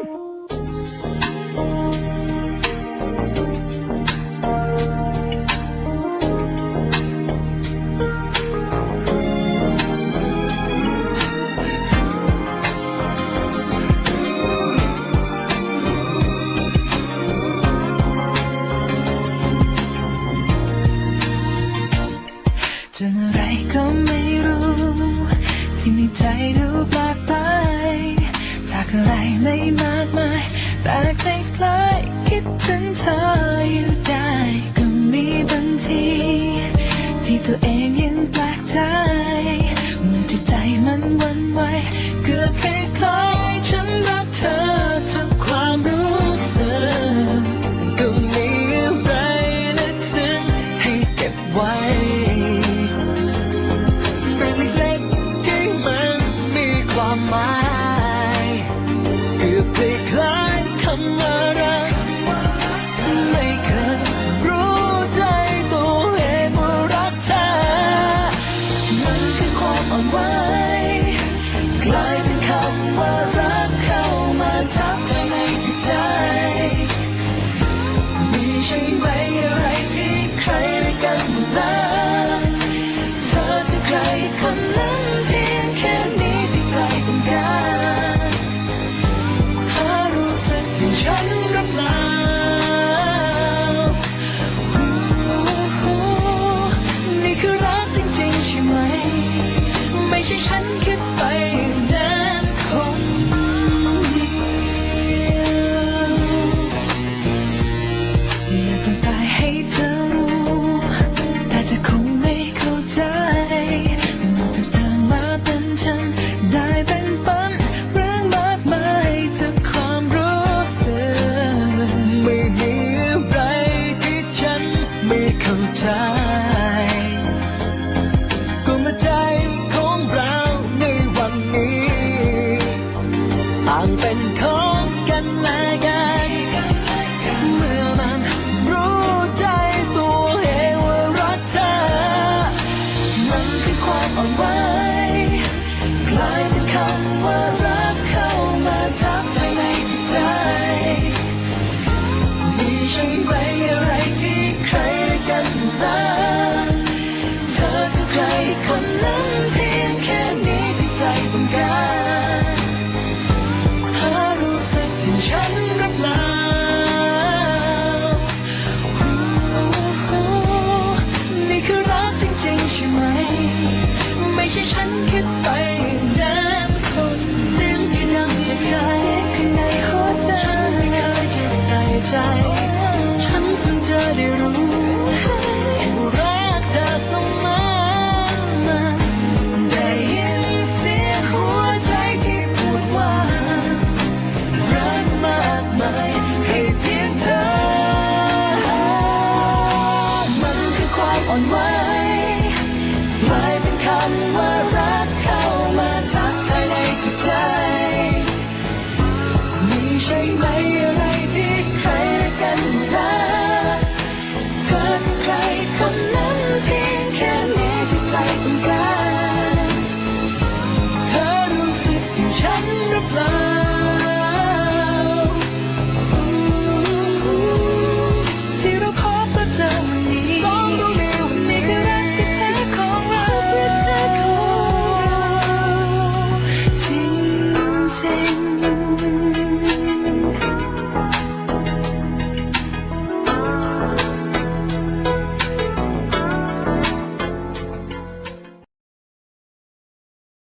จะอะไรก็ไม่รู้ ที่ในใจดูเปล่า ไรไม่มากมาย แต่ใกล้ายๆคิดถึงเธออยู่ได้ ก็มีบางที ที่ตัวเองยังแปลกใจ อ่อาไว้กลายเป็นคำว่า ใจ กลุ่มใจของเราในวันนี้อ่างเป็นค ริงใช่ไหม ไม่ใช่ฉันคิดไปเดินคนเสียงที่ดังจากใจข้างในหัวใจฉันไม่เคยจะใส่ใจ miracle.